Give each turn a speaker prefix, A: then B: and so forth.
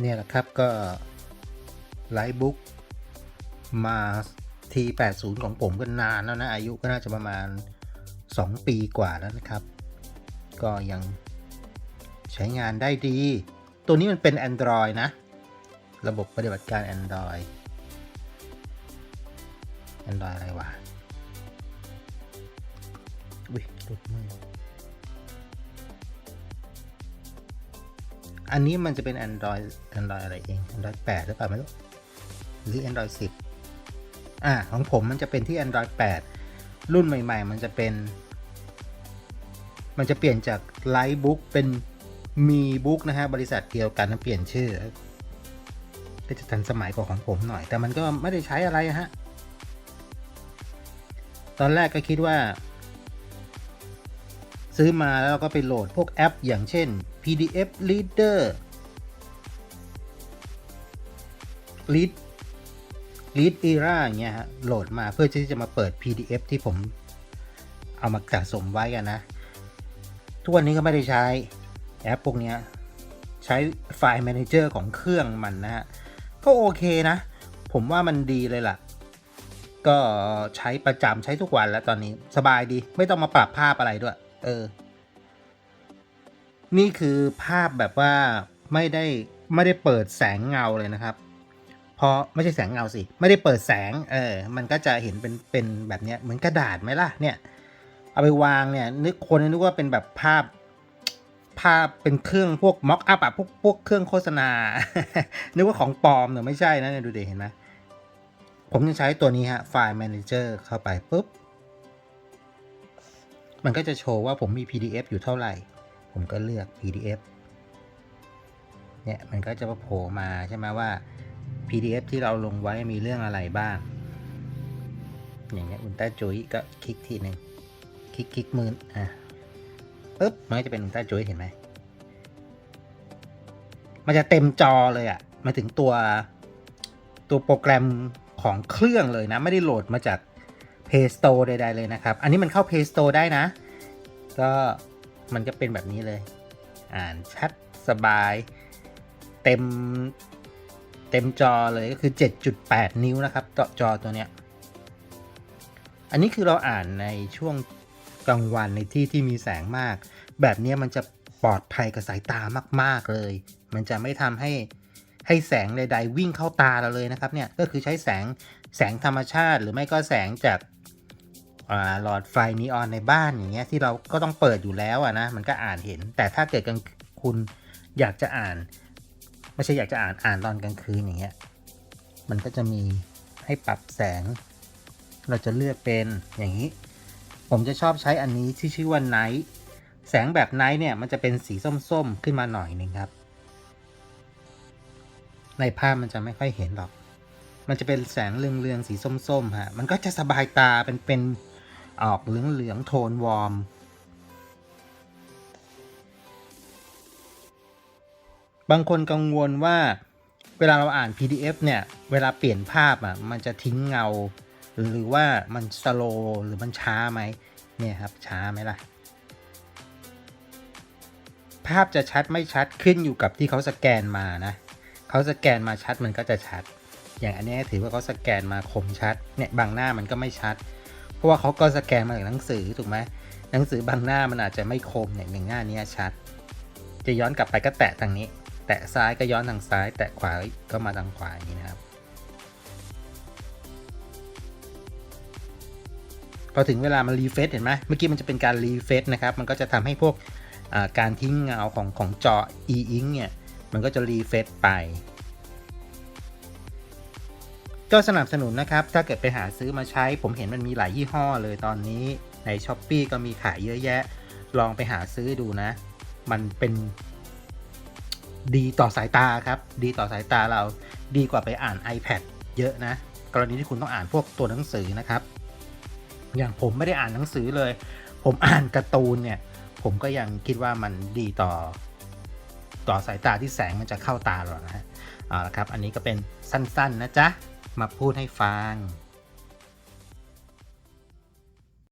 A: เนี่ยแหละครับก็ไลท์บุ๊กมา T80 ของผมก็นานแล้วนะ อายุก็น่าจะประมาณ 2 ปีกว่าแล้วนะครับ ก็ยังใช้งานได้ดี ตัวนี้มันเป็น Android นะ ระบบปฏิบัติการ Android Android อะไรวะวิหลุดมือ อันนี้มันจะเป็น Android Android อะไรเอง Android 8 หรือเปล่าไม่รู้หรือ Android 10 อ่าของผมมันจะเป็นที่ Android 8 รุ่นใหม่ ๆ มันจะเป็น มันจะเปลี่ยนจาก Lightbook เป็น Mi Book นะฮะบริษัทเดียวกันเปลี่ยนชื่อ ก็จะทันสมัยกว่าของผมหน่อย แต่มันก็ไม่ได้ใช้อะไรฮะ ตอนแรกก็คิดว่า ซื้อมาแล้วเราก็ไปโหลดพวกแอป อย่างเช่น PDF Reader Read Read Era เงี้ยฮะโหลดมาเพื่อที่จะมาเปิด PDF ที่ผมเอามาสะสมไว้กันนะ ทุกวันนี้ก็ไม่ได้ใช้แอปพวกเนี้ยใช้ไฟล์ Manager ของเครื่องมันนะฮะ ก็โอเคนะ ผมว่ามันดีเลยล่ะ ก็ใช้ประจำใช้ทุกวันแล้วตอนนี้สบายดี ไม่ต้องมาปรับภาพอะไรด้วย เออ นี่คือภาพแบบว่าไม่ได้ไม่ได้เปิดแสงเงาเลยนะครับ เพอไม่ใช่แสงเงาสิ ไม่ได้เปิดแสง เออ มันก็จะเห็นเป็นเป็นแบบเนี้ยเหมือนกระดาษไหมล่ะ เนี่ย เอาไปวางเนี่ยนึกคนนึกว่าเป็นแบบภาพภาพเป็นเครื่องพวกม็อกอัพอะพวกพวกเครื่องโฆษณา นึกว่าของปลอมเนี่ยไม่ใช่นะเนี่ยดูดิเห็นไหมผมจะใช้ตัวนี้ฮะไฟล์ Manager เข้าไปปุ๊บ มันก็จะโชว์ว่าผมมี PDF อยู่เท่าไหร่ ผมก็เลือก PDF เนี่ยมันก็จะมาโผล่มาใช่ไหมว่า PDF ที่เราลงไว้มีเรื่องอะไรบ้าง อย่างเงี้ยอุลตราจุยก็คลิกทีหนึ่งคลิกคลิกมืออะปุ๊บมันก็จะเป็นอุลตราจุยเห็นไหมมันจะเต็มจอเลยอะ่ะมาถึงตัวตัวโปรแกรมของเครื่องเลยนะ ไม่ได้โหลดมาจาก Play Store ใดๆเลยนะครับ อันนี้มันเข้า Play Store ได้นะ ก็ มันก็เป็นแบบนี้เลย อ่านชัดสบาย เต็มเต็มจอเลยก็คือ 7.8 นิ้วนะครับต่อจอตัวเนี้ย อันนี้คือเราอ่านในช่วงกลางวันในที่ที่มีแสงมาก แบบนี้มันจะปลอดภัยกับสายตามาก ๆเลย มันจะไม่ทำให้ให้แสงใด ๆ วิ่งเข้าตาเราเลยนะครับเนี่ย ก็คือใช้แสงแสงธรรมชาติ หรือไม่ก็แสงจาก อ่าหลอดไฟนีออนในบ้านอย่างเงี้ยที่เราก็ต้องเปิดอยู่แล้วอะนะมันก็อ่านเห็น แต่ถ้าเกิดกลางคุณอยากจะอ่าน ไม่ใช่อยากจะอ่านอ่านตอนกลางคืนอย่างเงี้ยมันก็จะมีให้ปรับแสง เราจะเลือกเป็นอย่างนี้ ผมจะชอบใช้อันนี้ที่ชื่อว่า Night แสงแบบ Night เนี่ยมันจะเป็นสีส้มๆขึ้นมาหน่อยหนึ่งครับ ในภาพมันจะไม่ค่อยเห็นหรอก มันจะเป็นแสงเรืองๆสีส้มๆฮะมันก็จะสบายตาเป็นเป็น ออกเหลืองๆโทนวอร์ม บางคนกังวลว่าเวลาเราอ่าน PDF เนี่ย เวลาเปลี่ยนภาพอะ มันจะทิ้งเงา หรือว่ามันสโลหรือมันช้าไหม เนี่ยครับ ช้าไหมล่ะ ภาพจะชัดไม่ชัดขึ้นอยู่กับที่เขาสแกนมานะ เขาสแกนมาชัดมันก็จะชัด อย่างอันนี้ถือว่าเขาสแกนมาคมชัด เนี่ยบางหน้ามันก็ไม่ชัด เพราะว่าเขาก็สแกนมาจากหนังสือถูกไหมหนังสือบางหน้ามันอาจจะไม่คมเนี่ยอย่างหน้านี้ชัด จะย้อนกลับไปก็แตะทางนี้ แตะซ้ายก็ย้อนทางซ้าย แตะขวาก็มาทางขวาอย่างนี้นะครับพอถึงเวลามันรีเฟซเห็นไหมเมื่อกี้มันจะเป็นการรีเฟซนะครับ มันก็จะทำให้พวกการทิ้งเงาของของจอ e-ink เนี่ย มันก็จะรีเฟซไป ก็สนับสนุนนะครับ ถ้าเกิดไปหาซื้อมาใช้ ผมเห็นมันมีหลายยี่ห้อเลยตอนนี้ใน s h อ p e e ก็มีขายเยอะแยะ ลองไปหาซื้อดูนะ มันเป็นดีต่อสายตาครับ ดีต่อสายตาเราดีกว่าไปอ่าน iPad เยอะนะ กรณีที่คุณต้องอ่านพวกตัวหนังสือนะครับ อย่างผมไม่ได้อ่านหนังสือเลย ผมอ่านการ์ตูนเนี่ย ผมก็ยังคิดว่ามันดีต่อ ต่อสายตาที่แสงมันจะเข้าตาเรานะฮะเอาละครับ อันนี้ก็เป็นสั้น ๆนะจ๊ะ มาพูดให้ฟัง